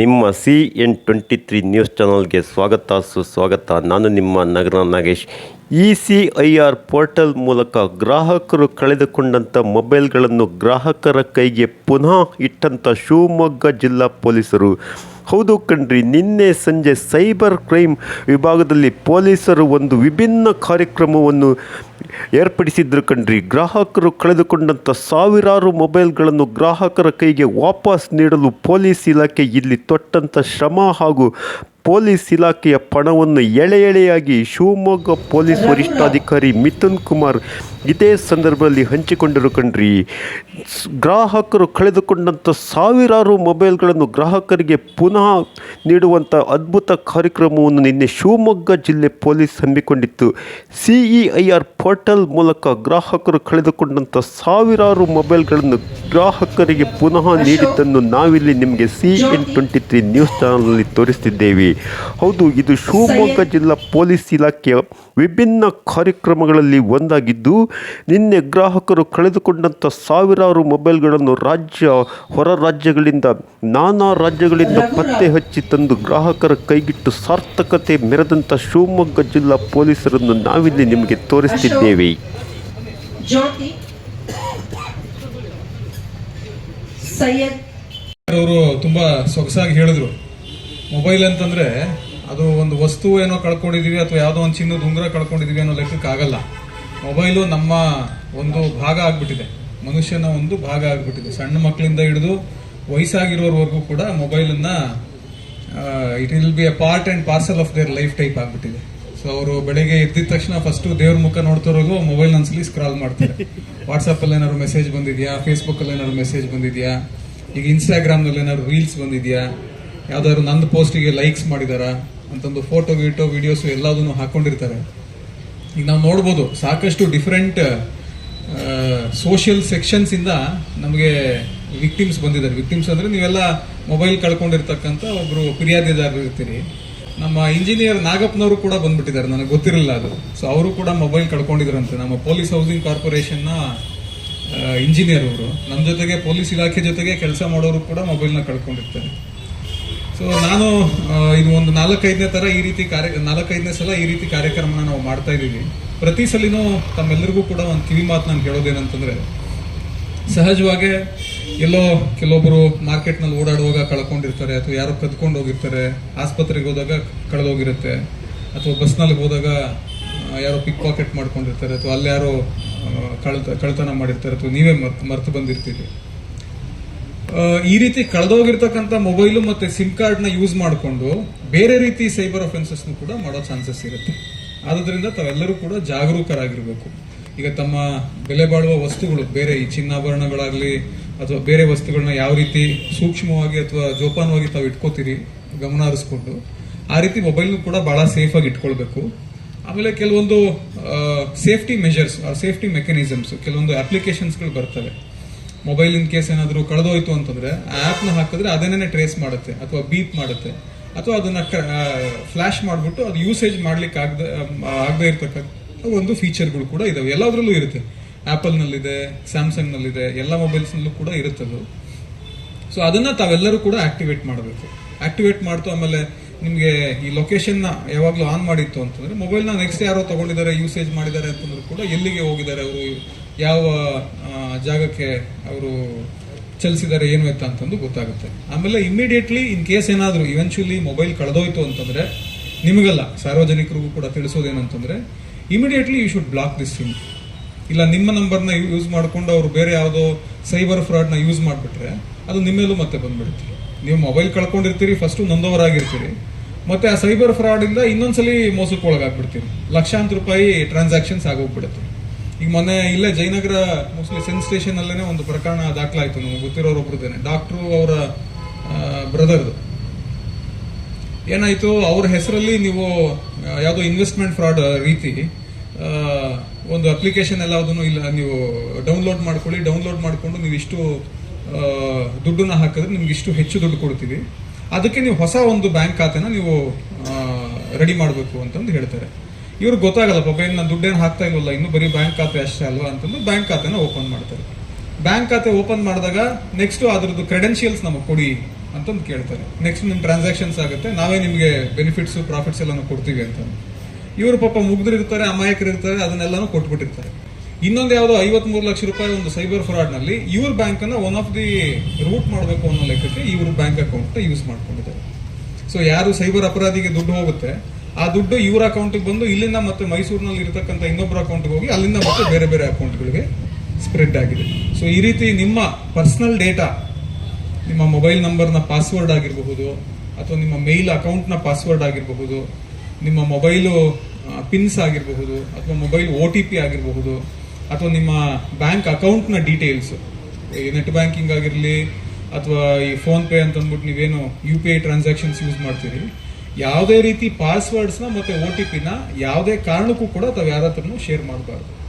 ನಿಮ್ಮ C N twenty three news ಚಾನಲ್ಗೆ ಸ್ವಾಗತ ಸುಸ್ವಾಗತ. ನಾನು ನಿಮ್ಮ ನಗರ Nagesh. E C I R portal ಮೂಲಕ ಗ್ರಾಹಕರು ಕಳೆದುಕೊಂಡಂಥ ಮೊಬೈಲ್ಗಳನ್ನು ಗ್ರಾಹಕರ ಕೈಗೆ ಪುನಃ ಇಟ್ಟಂಥ ಶಿವಮೊಗ್ಗ ಜಿಲ್ಲಾ ಪೊಲೀಸರು. ಹೌದು ಕಣ್ರಿ, ನಿನ್ನೆ ಸಂಜೆ ಸೈಬರ್ ಕ್ರೈಮ್ ವಿಭಾಗದಲ್ಲಿ ಪೊಲೀಸರು ಒಂದು ವಿಭಿನ್ನ ಕಾರ್ಯಕ್ರಮವನ್ನು ಏರ್ಪಡಿಸಿದ್ರು ಕಣ್ರಿ. ಗ್ರಾಹಕರು ಕಳೆದುಕೊಂಡಂಥ ಸಾವಿರಾರು ಮೊಬೈಲ್ಗಳನ್ನು ಗ್ರಾಹಕರ ಕೈಗೆ ವಾಪಸ್ ನೀಡಲು ಪೊಲೀಸ್ ಇಲಾಖೆ ಇಲ್ಲಿ ತೊಟ್ಟಂಥ ಶ್ರಮ ಹಾಗೂ ಪೊಲೀಸ್ ಇಲಾಖೆಯ ಪಣವನ್ನು ಎಳೆ ಎಳೆಯಾಗಿ ಶಿವಮೊಗ್ಗ ಪೊಲೀಸ್ ವರಿಷ್ಠಾಧಿಕಾರಿ ಮಿಥುನ್ ಕುಮಾರ್ ಇದೇ ಸಂದರ್ಭದಲ್ಲಿ ಹಂಚಿಕೊಂಡರು ಕಣ್ರಿ. ಗ್ರಾಹಕರು ಕಳೆದುಕೊಂಡಂಥ ಸಾವಿರಾರು ಮೊಬೈಲ್ಗಳನ್ನು ಗ್ರಾಹಕರಿಗೆ ಪುನಃ ನೀಡುವಂಥ ಅದ್ಭುತ ಕಾರ್ಯಕ್ರಮವನ್ನು ನಿನ್ನೆ ಶಿವಮೊಗ್ಗ ಜಿಲ್ಲೆ ಪೊಲೀಸ್ ಹಮ್ಮಿಕೊಂಡಿತ್ತು. ಸಿಇಐ ಆರ್ ಪೋರ್ಟಲ್ ಮೂಲಕ ಗ್ರಾಹಕರು ಕಳೆದುಕೊಂಡಂಥ ಸಾವಿರಾರು ಮೊಬೈಲ್ಗಳನ್ನು ಗ್ರಾಹಕರಿಗೆ ಪುನಃ ನೀಡಿದ್ದನ್ನು ನಾವಿಲ್ಲಿ ನಿಮಗೆ C N twenty three news ಚಾನಲ್ನಲ್ಲಿ ತೋರಿಸ್ತಿದ್ದೇವೆ. ಹೌದು ಇದು ಶಿವಮೊಗ್ಗ ಜಿಲ್ಲಾ ಪೊಲೀಸ್ ಇಲಾಖೆಯ ವಿಭಿನ್ನ ಕಾರ್ಯಕ್ರಮಗಳಲ್ಲಿ ಒಂದಾಗಿದ್ದು ನಿನ್ನೆ ಗ್ರಾಹಕರು ಕಳೆದುಕೊಂಡಂಥ ಸಾವಿರಾರು ಮೊಬೈಲ್ಗಳನ್ನು ರಾಜ್ಯ ಹೊರ ರಾಜ್ಯಗಳಿಂದ ನಾನಾ ರಾಜ್ಯಗಳಿಂದ ಪತ್ತೆ ಹಚ್ಚಿ ತಂದು ಗ್ರಾಹಕರ ಕೈಗಿಟ್ಟು ಸಾರ್ಥಕತೆ ಮೆರೆದಂಥ ಶಿವಮೊಗ್ಗ ಜಿಲ್ಲಾ ಪೊಲೀಸರನ್ನು ನಾವಿಲ್ಲಿ ನಿಮಗೆ ತೋರಿಸ್ತಿದ್ದೇವೆ. ಜ್ಯೋತಿ. ಸೈಯದ್. ಅವರು ತುಂಬಾ ಸೊಗಸಾಗಿ ಹೇಳಿದ್ರು. ಮೊಬೈಲ್ ಅಂತಂದ್ರೆ ಅದು ಒಂದು ವಸ್ತು ಏನೋ ಕಳ್ಕೊಂಡಿದೀವಿ ಅಥವಾ ಯಾವುದೋ ಒಂದು ಚಿನ್ನದ ಉಂಗುರ ಕಳ್ಕೊಂಡಿದೀವಿ ಅನ್ನೋ ಲೆಕ್ಕಕ್ಕೆ ಆಗಲ್ಲ. ಮೊಬೈಲು ನಮ್ಮ ಒಂದು ಭಾಗ ಆಗ್ಬಿಟ್ಟಿದೆ. ಮನುಷ್ಯನ ಒಂದು ಭಾಗ ಆಗ್ಬಿಟ್ಟಿದೆ. ಸಣ್ಣ ಮಕ್ಕಳಿಂದ ಹಿಡಿದು ವಯಸ್ಸಾಗಿರೋರ್ವರೆಗೂ ಕೂಡ ಮೊಬೈಲನ್ನ it will be a part and parcel of their life type ಆಗ್ಬಿಟ್ಟಿದೆ. ಸೊ ಅವರು ಬೆಳಿಗ್ಗೆ ಎದ್ದಿದ ತಕ್ಷಣ ಫಸ್ಟು ದೇವ್ರ ಮುಖ ನೋಡ್ತಿರೋದು ಮೊಬೈಲ್ ಒಂದ್ಸಲಿ ಸ್ಕ್ರಾಲ್ ಮಾಡ್ತಾರೆ. ವಾಟ್ಸಪ್ಪಲ್ಲಿ ಏನಾದ್ರು ಮೆಸೇಜ್ ಬಂದಿದೆಯಾ? ಫೇಸ್ಬುಕ್ಕಲ್ಲಿ ಏನಾದ್ರು ಮೆಸೇಜ್ ಬಂದಿದೆಯಾ? ಈಗ ಇನ್ಸ್ಟಾಗ್ರಾಮ್ನಲ್ಲಿ ಏನಾದ್ರು ರೀಲ್ಸ್ ಬಂದಿದ್ಯಾ? ಯಾವ್ದಾದ್ರು ನಂದು ಪೋಸ್ಟಿಗೆ ಲೈಕ್ಸ್ ಮಾಡಿದಾರ ಅಂತಂದು ಫೋಟೋ ಗೀಟೋ ವಿಡಿಯೋಸ್ ಎಲ್ಲದನ್ನು ಹಾಕೊಂಡಿರ್ತಾರೆ. ಈಗ ನಾವು ನೋಡ್ಬೋದು, ಸಾಕಷ್ಟು ಡಿಫ್ರೆಂಟ್ ಸೋಷಿಯಲ್ ಸೆಕ್ಷನ್ಸ್ ಇಂದ ನಮಗೆ ವಿಕ್ಟಿಮ್ಸ್ ಬಂದಿದ್ದಾರೆ. ವಿಕ್ಟಿಮ್ಸ್ ಅಂದ್ರೆ ನೀವೆಲ್ಲ ಮೊಬೈಲ್ ಕಳ್ಕೊಂಡಿರ್ತಕ್ಕಂಥ ಒಬ್ರು ಫಿರ್ಯಾದಿದಾರರು ಇರ್ತೀರಿ ನಮ್ಮ ಇಂಜಿನಿಯರ್ ನಾಗಪ್ಪನವರು ಕೂಡ ಬಂದ್ಬಿಟ್ಟಿದ್ದಾರೆ, ನನಗೆ ಗೊತ್ತಿರಲಿಲ್ಲ ಅದು. ಸೊ ಅವರು ಕೂಡ ಮೊಬೈಲ್ ಕಳ್ಕೊಂಡಿದ್ರಂತೆ. ನಮ್ಮ ಪೊಲೀಸ್ ಹೌಸಿಂಗ್ ಕಾರ್ಪೊರೇಷನ್ನ ಇಂಜಿನಿಯರ್ ಅವರು. ನಮ್ಮ ಜೊತೆಗೆ ಪೊಲೀಸ್ ಇಲಾಖೆ ಜೊತೆಗೆ ಕೆಲಸ ಮಾಡೋರು ಕೂಡ ಮೊಬೈಲ್ನ ಕಳ್ಕೊಂಡಿರ್ತಾರೆ. ಸೊ ನಾನು ಇದು ಒಂದು ನಾಲ್ಕೈದನೇ ತರ ಈ ರೀತಿ ಕಾರ್ಯ, ನಾಲ್ಕೈದನೇ ಸಲ ಈ ರೀತಿ ಕಾರ್ಯಕ್ರಮನ ನಾವು ಮಾಡ್ತಾ ಇದ್ದೀವಿ. ಪ್ರತಿ ಸಲಿನೂ ತಮ್ಮೆಲ್ಲರಿಗೂ ಕೂಡ ಒಂದು ಕಿವಿ ಮಾತು ನಾನು ಕೇಳೋದೇನಂತಂದ್ರೆ ಸಹಜವಾಗಿ ಎಲ್ಲೋ ಕೆಲವೊಬ್ಬರು ಮಾರ್ಕೆಟ್ನಲ್ಲಿ ಓಡಾಡುವಾಗ ಕಳ್ಕೊಂಡಿರ್ತಾರೆ, ಅಥವಾ ಯಾರೋ ಕದ್ಕೊಂಡು ಹೋಗಿರ್ತಾರೆ, ಆಸ್ಪತ್ರೆಗೆ ಹೋದಾಗ ಕಳೆದೋಗಿರುತ್ತೆ, ಅಥವಾ ಬಸ್ನಲ್ಲಿ ಹೋದಾಗ ಯಾರೋ ಪಿಕ್ ಪಾಕೆಟ್ ಮಾಡ್ಕೊಂಡಿರ್ತಾರೆ, ಅಥವಾ ಅಲ್ಲಿ ಯಾರೋ ಕಳ್ತ, ಕಳ್ತನ ಮಾಡಿರ್ತಾರೆ, ಅಥವಾ ನೀವೇ ಮರ್ತು ಮರ್ತು ಬಂದಿರ್ತೀರಿ. ಈ ರೀತಿ ಕಳೆದೋಗಿರ್ತಕ್ಕಂಥ ಮೊಬೈಲು ಮತ್ತೆ ಸಿಮ್ ಕಾರ್ಡ್ನ ಯೂಸ್ ಮಾಡಿಕೊಂಡು ಬೇರೆ ರೀತಿ ಸೈಬರ್ ಅಫೆನ್ಸಸ್ ಕೂಡ ಮಾಡೋ ಚಾನ್ಸಸ್ ಇರುತ್ತೆ. ಆದ್ರಿಂದ ತಾವೆಲ್ಲರೂ ಕೂಡ ಜಾಗರೂಕರಾಗಿರ್ಬೇಕು. ಈಗ ತಮ್ಮ ಬೆಲೆ ಬಾಳುವ ವಸ್ತುಗಳು, ಬೇರೆ ಈ ಚಿನ್ನಾಭರಣಗಳಾಗಲಿ ಅಥವಾ ಬೇರೆ ವಸ್ತುಗಳನ್ನ ಯಾವ ರೀತಿ ಸೂಕ್ಷ್ಮವಾಗಿ ಅಥವಾ ಜೋಪಾನವಾಗಿ ತಾವು ಇಟ್ಕೋತೀರಿ, ಗಮನ ಹರಿಸ್ಕೊಂಡು, ಆ ರೀತಿ ಮೊಬೈಲ್ ಕೂಡ ಬಹಳ ಸೇಫಾಗಿ ಇಟ್ಕೊಳ್ಬೇಕು. ಆಮೇಲೆ ಕೆಲವೊಂದು ಸೇಫ್ಟಿ ಮೆಷರ್ಸ್ ಸೇಫ್ಟಿ ಮೆಕ್ಯಾನಿಸಮ್ಸ್, ಕೆಲವೊಂದು ಅಪ್ಲಿಕೇಶನ್ಸ್ಗಳು ಬರ್ತವೆ. ಮೊಬೈಲ್ ಇನ್ ಕೇಸ್ ಏನಾದರೂ ಕಳೆದೋಯ್ತು ಅಂತಂದ್ರೆ ಆ ಆ್ಯಪ್ನ ಹಾಕಿದ್ರೆ ಅದನ್ನೇ ಟ್ರೇಸ್ ಮಾಡುತ್ತೆ ಅಥವಾ ಬೀಪ್ ಮಾಡುತ್ತೆ. ಅಥವಾ ಅದನ್ನ ಫ್ಲಾಶ್ ಮಾಡಿಬಿಟ್ಟು ಅದು ಯೂಸೇಜ್ ಮಾಡ್ಲಿಕ್ಕೆ ಆಗದೆ ಆಗದೆ ಇರ್ತಕ್ಕಂಥ ಒಂದು ಫೀಚರ್ಗಳು ಕೂಡ ಇದಾವೆ. ಎಲ್ಲದರಲ್ಲೂ ಇರುತ್ತೆ. ಆ್ಯಪಲ್ನಲ್ಲಿದೆ ಸ್ಯಾಮ್ಸಂಗ್ನಲ್ಲಿದೆ ಸ್ಯಾಮ್ಸಂಗ್ ನಲ್ಲಿದೆ ಎಲ್ಲ ಮೊಬೈಲ್ಸ್ ನಲ್ಲೂ ಕೂಡ ಇರುತ್ತದು ಸೊ ಅದನ್ನ ತಾವೆಲ್ಲರೂ ಕೂಡ ಆಕ್ಟಿವೇಟ್ ಮಾಡಬೇಕು. ಆಕ್ಟಿವೇಟ್ ಮಾಡ್ತು ಆಮೇಲೆ ನಿಮಗೆ ಈ ಲೊಕೇಶನ್ನ ಯಾವಾಗಲೂ ಆನ್ ಮಾಡಿತ್ತು ಅಂತಂದ್ರೆ ಮೊಬೈಲ್ನ ನೆಕ್ಸ್ಟ್ ಯಾರೋ ತಗೊಂಡಿದ್ದಾರೆ ಯೂಸೇಜ್ ಮಾಡಿದ್ದಾರೆ ಅಂತಂದ್ರೆ ಕೂಡ ಎಲ್ಲಿಗೆ ಹೋಗಿದ್ದಾರೆ ಅವರು? ಯಾವ ಜಾಗಕ್ಕೆ ಅವರು ಚಲಿಸಿದ್ದಾರೆ, ಏನು ಅಂತ ಅಂತಂದು ಗೊತ್ತಾಗುತ್ತೆ. ಆಮೇಲೆ ಇಮಿಡಿಯೇಟ್ಲಿ ಇನ್ ಕೇಸ್ ಏನಾದರೂ ಇವೆನ್ಚುಲಿ ಮೊಬೈಲ್ ಕಳೆದೋಯ್ತು ಅಂತಂದ್ರೆ, ನಿಮಗಲ್ಲ, ಸಾರ್ವಜನಿಕರಿಗೂ ಕೂಡ ತಿಳಿಸೋದೇನಂತಂದ್ರೆ immediately you should block this sim ಇಲ್ಲ, ನಿಮ್ಮ ನಂಬರ್ನ ಯೂಸ್ ಮಾಡ್ಕೊಂಡು ಅವರು ಬೇರೆ ಯಾವುದೋ ಸೈಬರ್ ಫ್ರಾಡ್ನ ಯೂಸ್ ಮಾಡಿಬಿಟ್ರೆ, ಅದು ನಿಮ್ಮೇಲೂ ಮತ್ತೆ ಬಂದ್ಬಿಡುತ್ತೆ. ನೀವು ಮೊಬೈಲ್ ಕಳ್ಕೊಂಡಿರ್ತೀರಿ ಫಸ್ಟು ನೊಂದವರಾಗಿರ್ತೀರಿ, ಮತ್ತೆ ಆ ಸೈಬರ್ ಫ್ರಾಡ್ ಇಂದ ಇನ್ನೊಂದ್ಸಲಿ ಮೋಸಕ್ಕೆ ಒಳಗಾಗ್ಬಿಡ್ತೀರಿ. ಲಕ್ಷಾಂತರ ರೂಪಾಯಿ ಟ್ರಾನ್ಸಾಕ್ಷನ್ಸ್ ಆಗೋಗ್ಬಿಡುತ್ತೆ. ಈಗ ಮೊನ್ನೆ ಇಲ್ಲೇ ಜಯನಗರ ಮೋಸ್ಟ್ಲಿ ಸೆನ್ ಸ್ಟೇಷನ್ ಅಲ್ಲೇನೆ ಒಂದು ಪ್ರಕರಣ ದಾಖಲಾಯಿತು ನಮಗೆ ಗೊತ್ತಿರೋರೊಬ್ರದ್ದೇನೆ ಡಾಕ್ಟ್ರು ಅವರ ಬ್ರದರ್ದು ಏನಾಯ್ತು? ಅವ್ರ ಹೆಸರಲ್ಲಿ ನೀವು ಯಾವುದೋ ಇನ್ವೆಸ್ಟ್ಮೆಂಟ್ ಫ್ರಾಡ್ ರೀತಿ ಒಂದು ಅಪ್ಲಿಕೇಶನ್ ಎಲ್ಲ ಅದನ್ನು ಇಲ್ಲ, ನೀವು ಡೌನ್ಲೋಡ್ ಮಾಡ್ಕೊಳ್ಳಿ ಡೌನ್ಲೋಡ್ ಮಾಡಿಕೊಂಡು ನೀವು ಇಷ್ಟು ದುಡ್ಡನ್ನ ಹಾಕಿದ್ರೆ ನಿಮ್ಗೆ ಇಷ್ಟು ಹೆಚ್ಚು ದುಡ್ಡು ಕೊಡ್ತೀವಿ. ಅದಕ್ಕೆ ನೀವು ಹೊಸ ಒಂದು ಬ್ಯಾಂಕ್ ಖಾತೆನ ನೀವು ರೆಡಿ ಮಾಡಬೇಕು ಅಂತಂದು ಹೇಳ್ತಾರೆ. ಇವ್ರಿಗೆ ಗೊತ್ತಾಗಲ್ಲ ಪಾಪ ಏನು ನಾನು ದುಡ್ಡೇನು ಹಾಕ್ತಾ ಇಲ್ವಲ್ಲ, ಇನ್ನು ಬರೀ ಬ್ಯಾಂಕ್ ಖಾತೆ ಅಷ್ಟೇ ಅಲ್ವಾ ಅಂತಂದು ಬ್ಯಾಂಕ್ ಖಾತೆನ ಓಪನ್ ಮಾಡ್ತಾರೆ. ಬ್ಯಾಂಕ್ ಖಾತೆ ಓಪನ್ ಮಾಡಿದಾಗ ನೆಕ್ಸ್ಟ್ ಅದ್ರದ್ದು ಕ್ರೆಡೆನ್ಷಿಯಲ್ಸ್ ನಮಗೆ ಕೊಡಿ ಅಂತಂದು ಕೇಳ್ತಾರೆ. ನೆಕ್ಸ್ಟ್ ನಿಮ್ಮ ಟ್ರಾನ್ಸಾಕ್ಷನ್ಸ್ ಆಗುತ್ತೆ, ನಾವೇ ನಿಮಗೆ ಬೆನಿಫಿಟ್ಸು ಪ್ರಾಫಿಟ್ಸ್ ಎಲ್ಲಾನು ಕೊಡ್ತೀವಿ ಅಂತ ಇವರು ಪಾಪ ಮುಗ್ದಿರ್ತಾರೆ ಅಮಾಯಕರು ಇರ್ತಾರೆ, ಅದನ್ನೆಲ್ಲಾನು ಕೊಟ್ಬಿಟ್ಟಿರ್ತಾರೆ. ಇನ್ನೊಂದು ಯಾವುದೋ ಐವತ್ಮೂರು ಲಕ್ಷ ರೂಪಾಯಿ ಒಂದು ಸೈಬರ್ ಫ್ರಾಡ್ನಲ್ಲಿ ಇವ್ರ ಬ್ಯಾಂಕನ್ನು ಒನ್ ಆಫ್ ದಿ ರೂಟ್ ಮಾಡಬೇಕು ಅನ್ನೋ ಲೆಕ್ಕಕ್ಕೆ ಇವ್ರ ಬ್ಯಾಂಕ್ ಅಕೌಂಟ್ ಯೂಸ್ ಮಾಡ್ಕೊಂಡಿದ್ದಾರೆ. ಸೊ ಯಾರು ಸೈಬರ್ ಅಪರಾಧಿಗೆ ದುಡ್ಡು ಹೋಗುತ್ತೆ ಆ ದುಡ್ಡು ಇವ್ರ ಅಕೌಂಟಿಗೆ ಬಂದು ಇಲ್ಲಿಂದ ಮತ್ತೆ ಮೈಸೂರಿನಲ್ಲಿ ಇರತಕ್ಕಂಥ ಇನ್ನೊಬ್ಬರ ಅಕೌಂಟ್ಗೆ ಹೋಗಿ ಅಲ್ಲಿಂದ ಮತ್ತೆ ಬೇರೆ ಬೇರೆ ಅಕೌಂಟ್ಗಳಿಗೆ ಸ್ಪ್ರೆಡ್ ಆಗಿದೆ. ಸೊ ಈ ರೀತಿ ನಿಮ್ಮ ಪರ್ಸನಲ್ ಡೇಟಾ ನಿಮ್ಮ ಮೊಬೈಲ್ ನಂಬರ್ನ ಪಾಸ್ವರ್ಡ್ ಆಗಿರಬಹುದು, ಅಥವಾ ನಿಮ್ಮ ಮೇಲ್ ಅಕೌಂಟ್ನ ಪಾಸ್ವರ್ಡ್ ಆಗಿರಬಹುದು, ನಿಮ್ಮ ಮೊಬೈಲು ಪಿನ್ಸ್ ಆಗಿರಬಹುದು, ಅಥವಾ ಮೊಬೈಲ್ ಒ ಟಿ ಪಿ ಆಗಿರಬಹುದು, ಅಥವಾ ನಿಮ್ಮ ಬ್ಯಾಂಕ್ ಅಕೌಂಟ್ನ ಡೀಟೇಲ್ಸ್ ನೆಟ್ ಬ್ಯಾಂಕಿಂಗ್ ಆಗಿರಲಿ, ಅಥವಾ ಈ ಫೋನ್ ಪೇ ಅಂತ ಅಂದ್ಬಿಟ್ಟು ನೀವೇನು U P I transactions use ಮಾಡ್ತೀರಿ ಯಾವುದೇ ರೀತಿ ಪಾಸ್ವರ್ಡ್ಸ್ನ ಮತ್ತು ಒ ಟಿ ಪಿನ ಯಾವುದೇ ಕಾರಣಕ್ಕೂ ಕೂಡ ತಾವು ಯಾರ ಶೇರ್ ಮಾಡಬಾರ್ದು.